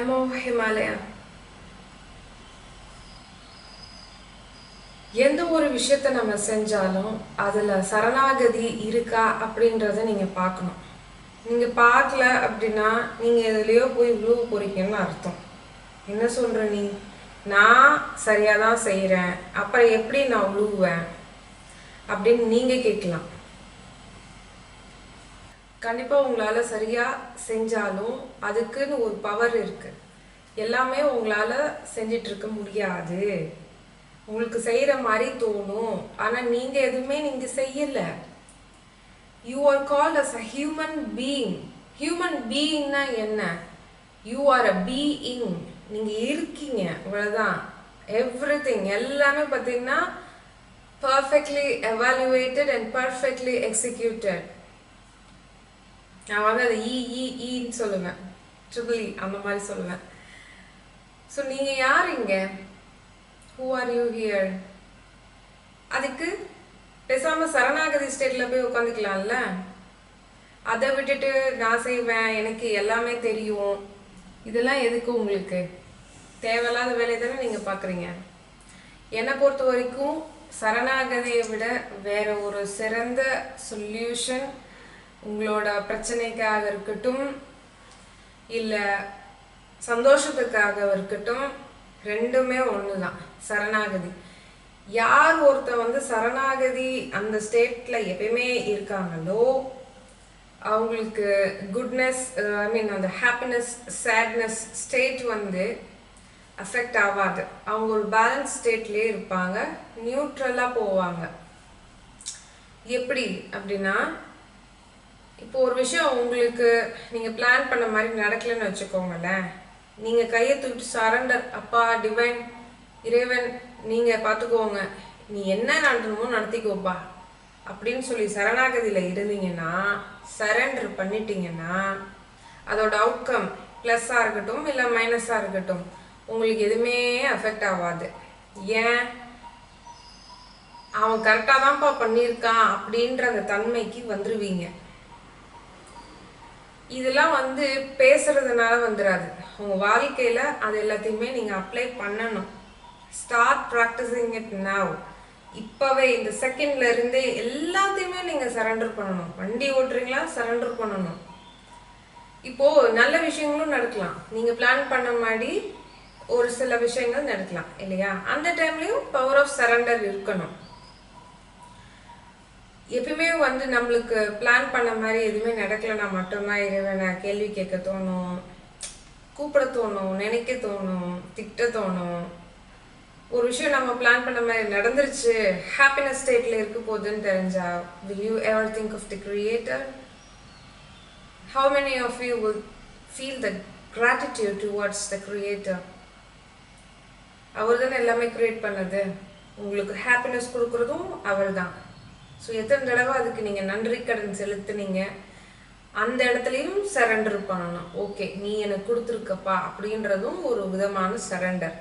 Emo Himalaya. எந்த ஒரு விஷயத்த நம்ம செஞ்சாலும் அதில் சரணாகதி இருக்கா அப்படின்றத நீங்கள் பார்க்கணும். நீங்கள் பார்க்கல அப்படின்னா நீங்கள் எதுலேயோ போய் விழுவ போறீங்கன்னு அர்த்தம். என்ன சொல்கிற நீ? நான் சரியாக தான் செய்கிறேன் அப்புறம் எப்படி நான் விழுவேன் அப்படின்னு நீங்கள் கேட்கலாம். கண்டிப்பாக உங்களால் சரியாக செஞ்சாலும் அதுக்குன்னு ஒரு பவர் இருக்குது எல்லாமே உங்களால் செஞ்சிட்ருக்க முடியாது. உங்களுக்கு செய்கிற மாதிரி தோணும். ஆனால் நீங்கள் எதுவுமே நீங்கள் செய்யலை. You are called as a human being human being என்ன? யூ ஆர் அ பீயிங் நீங்கள் இருக்கீங்க. இவ்வளோதான் எவ்ரி திங் எல்லாமே பார்த்தீங்கன்னா perfectly evaluated and perfectly executed நான் வந்து அதை ஈ ஈன்னு சொல்லுவேன். ட்ரிபிள் இ e, அந்த மாதிரி சொல்லுவேன். ஸோ நீங்கள் யார் இங்கே? ஹூ ஆர் யூ ஹியர் அதுக்கு பேசாமல் சரணாகதி ஸ்டேட்டில் போய் உட்காந்துக்கலாம்ல அதை விட்டுட்டு நான் செய்வேன் எனக்கு எல்லாமே தெரியும். இதெல்லாம் எதுக்கு உங்களுக்கு? தேவையில்லாத வேலையை தானே நீங்கள் பார்க்குறீங்க என்னை பொறுத்த வரைக்கும் சரணாகதியை விட வேற ஒரு சிறந்த சொல்யூஷன் உங்களோட பிரச்சனைக்காக இருக்கட்டும் இல்லை சந்தோஷத்துக்காக இருக்கட்டும் ரெண்டுமே ஒன்று தான் சரணாகதி. யார் ஒருத்தர் வந்து சரணாகதி அந்த ஸ்டேட்டில் எப்பயுமே இருக்காங்களோ அவங்களுக்கு குட்னஸ் ஐ மீன் அந்த ஹாப்பினஸ் சேட்னஸ் ஸ்டேட் வந்து அஃபெக்ட் ஆகாது. அவங்க ஒரு பேலன்ஸ் ஸ்டேட்லேயே இருப்பாங்க நியூட்ரலாக போவாங்க. எப்படி அப்படின்னா இப்போ ஒரு விஷயம் உங்களுக்கு நீங்கள் பிளான் பண்ண மாதிரி நடக்கலைன்னு வச்சுக்கோங்களேன் நீங்கள் கையை தூக்கிட்டு சரண்டர் அப்பா டிவைன் இறைவன் நீங்கள் பார்த்துக்கோங்க நீ என்ன நடத்தணுமோ நடத்திக்கோப்பா. அப்படின்னு சொல்லி சரணாகதியில் இருந்தீங்கன்னா சரண்டர் பண்ணிட்டீங்கன்னா அதோட அவுட்கம் ப்ளஸ்ஸாக இருக்கட்டும் இல்லை மைனஸாக இருக்கட்டும் உங்களுக்கு எதுவுமே அஃபெக்ட் ஆகாது. ஏன்? அவன் கரெக்டாக தான்ப்பா பண்ணியிருக்கான் அப்படின்ற அந்த தன்மைக்கு வந்துருவீங்க. இதெல்லாம் வந்து பேசுறதுனால வந்துடாது உங்கள் வாழ்க்கையில் அது எல்லாத்தையுமே நீங்கள் அப்ளை பண்ணணும். ஸ்டார்ட் ப்ராக்டிசிங் இட் நவ் இப்போவே இந்த செகண்ட்ல இருந்தே எல்லாத்தையுமே நீங்கள் சரண்டர் பண்ணணும். வண்டி ஓட்டுறீங்களா? சரண்டர் பண்ணணும். இப்போ நல்ல விஷயங்களும் நடக்கலாம். நீங்கள் பிளான் பண்ண மாதிரி ஒரு சில விஷயங்கள் நடக்கலாம் இல்லையா? அந்த டைம்லேயும் பவர் ஆஃப் சரண்டர் இருக்கணும். எப்பயுமே வந்து நம்மளுக்கு பிளான் பண்ண மாதிரி எதுவுமே நடக்கலைன்னா மட்டும்தான் இறைவனை கேள்வி கேட்க தோணும். கூப்பிட தோணும் நினைக்க தோணும் திட்ட தோணும். ஒரு விஷயம் நம்ம பிளான் பண்ண மாதிரி நடந்துருச்சு ஹாப்பினஸ் ஸ்டேட்டில் இருக்க போகுதுன்னு தெரிஞ்சா will you ever think of the creator how many of you will feel the gratitude towards the creator அவர் தானே எல்லாமே கிரியேட் பண்ணது. உங்களுக்கு ஹாப்பினஸ் கொடுக்குறதும் அவர் தான் ஸோ எத்தனை தடவை அதுக்கு நீங்கள் நன்றி கடன் செலுத்துனீங்க? அந்த இடத்துலையும் சரண்டர் பண்ணணும். ஓகே நீ எனக்கு கொடுத்துருக்கப்பா அப்படின்றதும் ஒரு விதமான சரண்டர்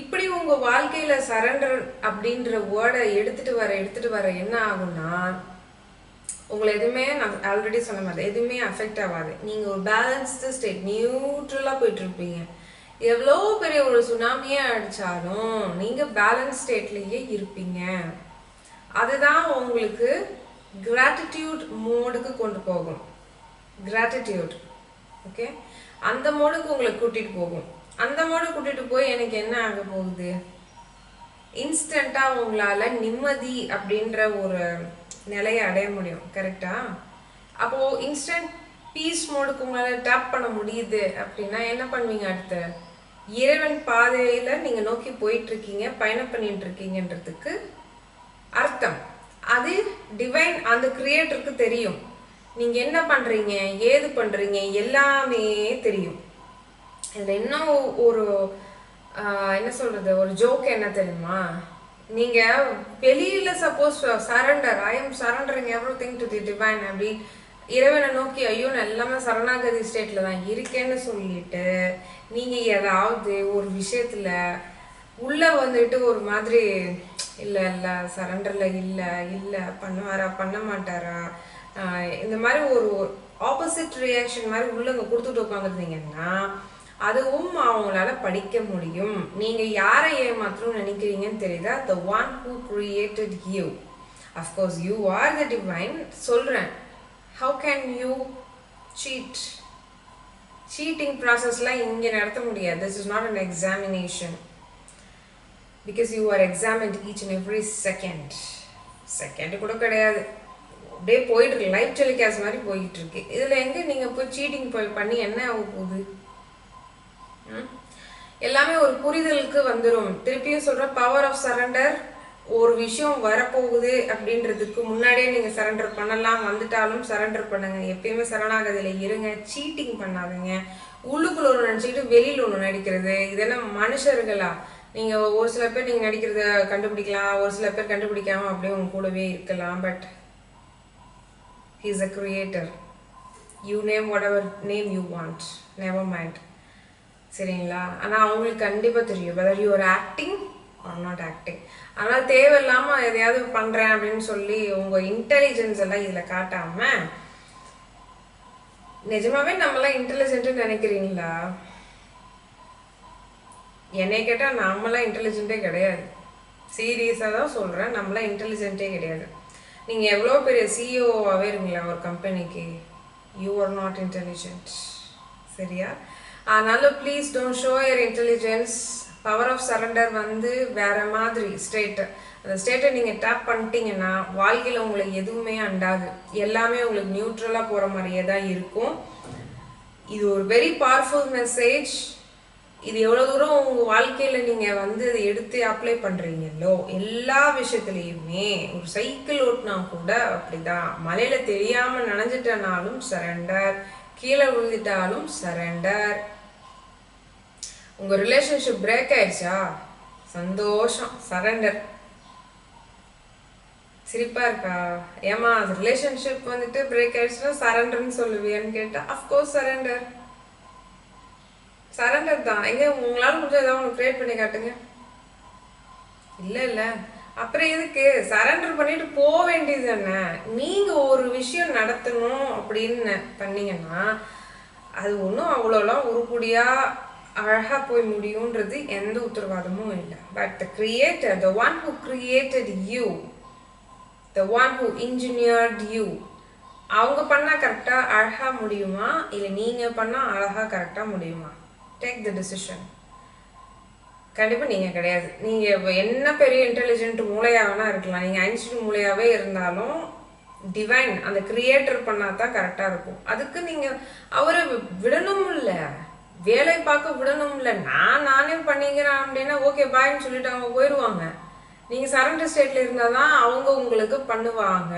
இப்படி உங்கள் வாழ்க்கையில் சரண்டர் அப்படின்ற வேர்டை எடுத்துகிட்டு வர எடுத்துகிட்டு வர என்ன ஆகும்னா உங்களை எதுவுமே நான் ஆல்ரெடி சொன்ன மாதிரி எதுவுமே அஃபெக்ட் ஆகாது. நீங்கள் ஒரு பேலன்ஸ்டு ஸ்டேட் நியூட்ரலாக போயிட்டு இருப்பீங்க. எவ்வளோ பெரிய ஒரு சுனாமியே அடித்தாலும் நீங்கள் பேலன்ஸ் ஸ்டேட்லேயே இருப்பீங்க. அதுதான் உங்களுக்கு கிராட்டிடியூட் மோடுக்கு கொண்டு போகும். கிராட்டிடியூட் ஓகே அந்த மோடுக்கு உங்களை கூட்டிட்டு போகும். அந்த மோடு கூட்டிட்டு போய் எனக்கு என்ன ஆக போகுது? இன்ஸ்டண்ட்டாக உங்களால் நிம்மதி அப்படின்ற ஒரு நிலையை அடைய முடியும். கரெக்டா அப்போது இன்ஸ்டன்ட் பீஸ் மோடுக்கு உங்களால் டேப் பண்ண முடியுது அப்படின்னா என்ன பண்ணுவீங்க அடுத்த? இறைவன் பாதையில் நீங்கள் நோக்கி போயிட்டுருக்கீங்க பயணம் பண்ணிட்டு இருக்கீங்கன்றதுக்கு அர்த்தம். அது டிவைன் அந்த கிரியேட்டருக்கு தெரியும். நீங்க என்ன பண்றீங்க? ஏது பண்றீங்க? எல்லாமே தெரியும். இதுல இன்னும் ஒரு என்ன சொல்றது? ஒரு ஜோக் என்ன தெரியுமா? நீங்க வெளியில suppose surrender I am surrendering everything to the divine அப்படி இறைவனை நோக்கி ஐயோ நான் எல்லாமே சரணாகதி ஸ்டேட்ல தான் இருக்கேன்னு சொல்லிட்டு நீங்க ஏதாவது ஒரு விஷயத்துல உள்ள வந்துட்டு ஒரு மாதிரி இல்லை இல்லை சரண்டரில் இல்லை இல்லை பண்ணுவாரா பண்ண மாட்டாரா? இந்த மாதிரி ஒரு ஆப்போசிட் ரியாக்ஷன் மாதிரி உள்ளங்க கொடுத்துட்டு உட்காந்துருந்தீங்கன்னா அதுவும் அவங்களால படிக்க முடியும். நீங்க யாரை ஏமாத்தணும்னு நினைக்கிறீங்கன்னு தெரியுதா? The one who created you of course you are the divine சொல்றேன். How can you cheat cheating ப்ராசஸ்லாம் இங்கே நடத்த முடியாது. This is not an examination because you are examined each and every second second கூட கிடையாது. அப்படியே போயிட்டு இருக்கு லைஃப் டெலிகாஸ்ட் மாதிரி போயிட்டு இருக்கு இதுல எங்க நீங்க போய் சீட்டிங் போய் பண்ணி என்ன ஆக போகுது? எல்லாமே ஒரு புரிதலுக்கு வந்துடும் திருப்பியும் சொல்ற பவர் ஆஃப் சரண்டர் ஒரு விஷயம் வரப்போகுது அப்படின்றதுக்கு முன்னாடியே நீங்க சரண்டர் பண்ணலாம். வந்துட்டாலும் சரண்டர் பண்ணுங்க. எப்பயுமே சரணாகதியில இருங்க. சீட்டிங் பண்ணாதீங்க. உள்ளுக்குள்ள ஒன்று நினச்சிக்கிட்டு வெளியில் ஒன்று நடிக்கிறது. இதெல்லாம் மனுஷர்களா? நீங்கள் ஒரு சில பேர் நீங்கள் நடிக்கிறத கண்டுபிடிக்கலாம் ஒரு சில பேர் கண்டுபிடிக்காம அப்படியே உங்க கூடவே இருக்கலாம் but he's a creator you name whatever name you want never mind சரிங்களா? ஆனால் அவங்களுக்கு கண்டிப்பாக தெரியும் whether you are acting or not acting ஆனால் தேவையில்லாமல் எதையாவது பண்ணுறேன் அப்படின்னு சொல்லி உங்கள் இன்டெலிஜென்ஸ் எல்லாம் இதில் காட்டாமல் நிஜமாவே நம்மளாம் இன்டெலிஜென்ட்டு நினைக்கிறீங்களா? என்னை கேட்டால் நம்மளாம் இன்டெலிஜென்ட்டே கிடையாது. சீரியஸாக தான் சொல்கிறேன் நம்மளாம் இன்டெலிஜென்ட்டே கிடையாது. நீங்கள் எவ்வளோ பெரிய சிஇஓவாகவே இருங்களா ஒரு கம்பெனிக்கு யூ ஆர் நாட் இன்டெலிஜென்ட் சரியா? அதனால் please don't show your intelligence power of surrender வந்து வேற மாதிரி ஸ்டேட்டு அந்த ஸ்டேட்டை நீங்கள் டேப் பண்ணிட்டீங்கன்னா வாழ்க்கையில் உங்களுக்கு எதுவுமே அண்டாது. எல்லாமே உங்களுக்கு நியூட்ரலாக போகிற மாதிரியே தான் இருக்கும். இது ஒரு வெரி பவர்ஃபுல் மெசேஜ் இது எவ்வளோ தூரம் உங்கள் வாழ்க்கையில் நீங்கள் வந்து இதை எடுத்து அப்ளை பண்ணுறீங்களோ எல்லா விஷயத்துலையுமே ஒரு சைக்கிள் ஓட்டினா கூட அப்படிதான். மலையில் தெரியாமல் நனைஞ்சிட்டனாலும் சரண்டர் கீழே விழுந்துட்டாலும் சரண்டர் உங்கள் ரிலேஷன்ஷிப் பிரேக் ஆயிடுச்சா? சந்தோஷம் சரண்டர் சிரிப்பா இருக்கா? ஏமா ரிலேஷன்ஷிப் வந்துட்டு பிரேக் ஆயிடுச்சுன்னா சரண்டர்னு சொல்லுவியான்னு கேட்டா அஃப்கோர்ஸ் சரண்டர் சரண்டர் தான். எங்க உங்களால முடிஞ்ச ஏதாவது ஒன்று க்ரியேட் பண்ணி காட்டுங்க. இல்ல இல்ல. அப்புறம் எதுக்கு? சரண்டர் பண்ணிட்டு போக வேண்டியது என்ன நீங்க ஒரு விஷயம் நடத்தணும் அப்படின்னு பண்ணீங்கன்னா அது ஒன்றும் அவ்வளோலாம் உருப்படியாக அழகாக போய் முடியுன்றது எந்த உத்தரவாதமும் இல்லை. But the creator the one who created you the one who engineered you அவங்க பண்ணால் கரெக்டாக அழகாக முடியுமா? இல்லை நீங்கள் பண்ணால் அழகாக கரெக்டாக முடியுமா? டேக் த டிசிஷன் கண்டிப்பாக நீங்கள் கிடையாது. நீங்கள் என்ன பெரிய இன்டெலிஜென்ட் மூளையாக வேணால் இருக்கலாம். நீங்கள் ஐன்ஸ்டீன் மூளையாகவே இருந்தாலும் டிவைன் அந்த கிரியேட்டர் பண்ணால் தான் கரெக்டாக இருக்கும். அதுக்கு நீங்கள் அவரை விடணும் இல்லை வேலை பார்க்க விடணும் இல்லை நான் நானே பண்ணிக்கிறேன் அப்படின்னா ஓகே பாய்ன்னு சொல்லிட்டு அவங்க போயிடுவாங்க நீங்கள் சரண்டர் ஸ்டேட்டில் இருந்தால் தான் அவங்க உங்களுக்கு பண்ணுவாங்க.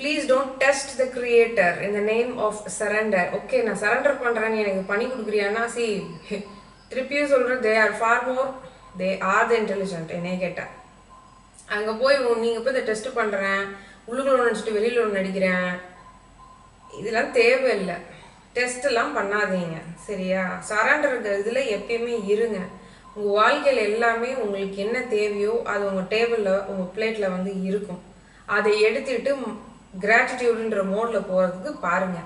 Please don't test the creator இந்த நேம் ஆஃப் சரண்டர் ஓகே நான் சரண்டர் பண்ணுறேன்னு எனக்கு பண்ணி கொடுக்குறியான்னா சி திருப்பியும் சொல்கிறேன் they are far more they are the intelligent என்னைய கேட்டேன் அங்கே போய் நீங்கள் போய் இதை டெஸ்ட் பண்ணுறேன் உள்ளுக்குள்ள ஒன்று நினச்சிட்டு வெளியில் ஒன்று நடிக்கிறேன். இதெல்லாம் தேவையில்லை. டெஸ்டெல்லாம் பண்ணாதீங்க சரியா? சரண்டர் இதில் எப்பயுமே இருங்க. உங்கள் வாழ்க்கையில் எல்லாமே உங்களுக்கு என்ன தேவையோ அது உங்கள் டேபிளில் உங்கள் பிளேட்டில் வந்து இருக்கும். அதை எடுத்துட்டு கிராட்டிடியூடுன்ற மோடில் போகிறதுக்கு பாருங்க.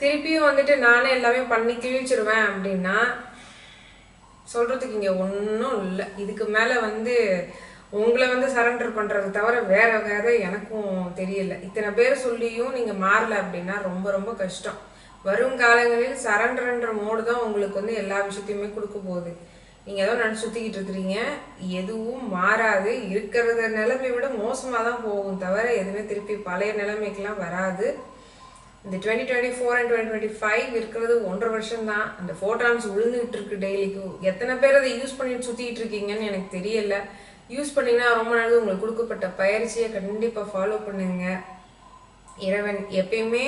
திருப்பியும் வந்துட்டு நானே எல்லாமே பண்ணி கிழிச்சிருவேன் அப்படின்னா சொல்கிறதுக்கு இங்கே ஒன்றும் இல்லை. இதுக்கு மேலே வந்து உங்களை வந்து சரண்டர் பண்ணுறது தவிர வேற வேற எனக்கும் தெரியல. இத்தனை பேர் சொல்லியும் நீங்கள் மாறல அப்படின்னா ரொம்ப ரொம்ப கஷ்டம். வரும் காலங்களில் சரண்டர்ன்ற மோடு தான் உங்களுக்கு வந்து எல்லா விஷயத்தையுமே கொடுக்க போகுது. நீங்கள் ஏதோ நான் சுற்றிக்கிட்டு இருக்கிறீங்க எதுவும் மாறாது. இருக்கிறத நிலைமை விட மோசமாக தான் போகும் தவிர எதுவுமே திருப்பி பழைய நிலைமைக்கெல்லாம் வராது. இந்த twenty twenty four and twenty twenty five இருக்கிறது ஒன்றரை வருஷம் தான் அந்த ஃபோட்டான்ஸ் விழுந்துகிட்டு இருக்கு டெய்லிக்கும் எத்தனை பேர் அதை யூஸ் பண்ணிட்டு சுற்றிக்கிட்டு இருக்கீங்கன்னு எனக்கு தெரியல. யூஸ் பண்ணீங்கன்னா ரொம்ப நல்லது உங்களுக்கு கொடுக்கப்பட்ட பயிற்சியை கண்டிப்பாக ஃபாலோ பண்ணுங்க. இறைவன் எப்பயுமே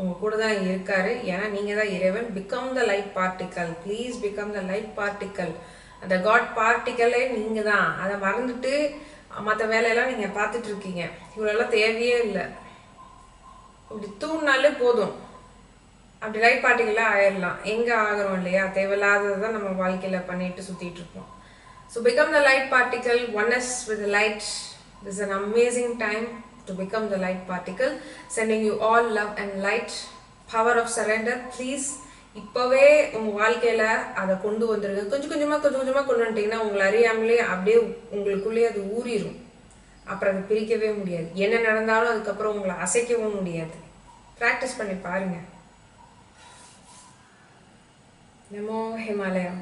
உங்க கூட தான் இருக்காரு. ஏன்னா நீங்க தான் இறைவன். Become the light particle please become the light particle அந்த காட் பார்ட்டிக்கலே நீங்கள் தான் அதை மறந்துட்டு மற்ற வேலையெல்லாம் நீங்கள் பார்த்துட்டு இருக்கீங்க இவ்வளோலாம் தேவையே இல்லை. இப்படி தூங்கினாலே போதும். அப்படி லைட் பார்ட்டிகளாக ஆயிடலாம் எங்கே ஆகிறோம் இல்லையா? தேவையில்லாததை தான் நம்ம வாழ்க்கையில் பண்ணிட்டு சுற்றிட்டு இருப்போம் so become the light particle oneness with light this an amazing time to become the light particle sending you all love and light power of surrender please இப்போவே உங்கள் வாழ்க்கையில் அதை கொண்டு வந்துருங்க கொஞ்சம் கொஞ்சமாக கொஞ்சம் கொஞ்சமாக கொண்டு வந்துட்டீங்கன்னா உங்களை அறியாமலே அப்படியே உங்களுக்குள்ளேயே அது ஊறிடும் அப்புறம் அதை பிரிக்கவே முடியாது. என்ன நடந்தாலும் அதுக்கப்புறம் உங்களை அசைக்கவும் முடியாது. ப்ராக்டிஸ் பண்ணி பாருங்கள் நமோ ஹிமாலயா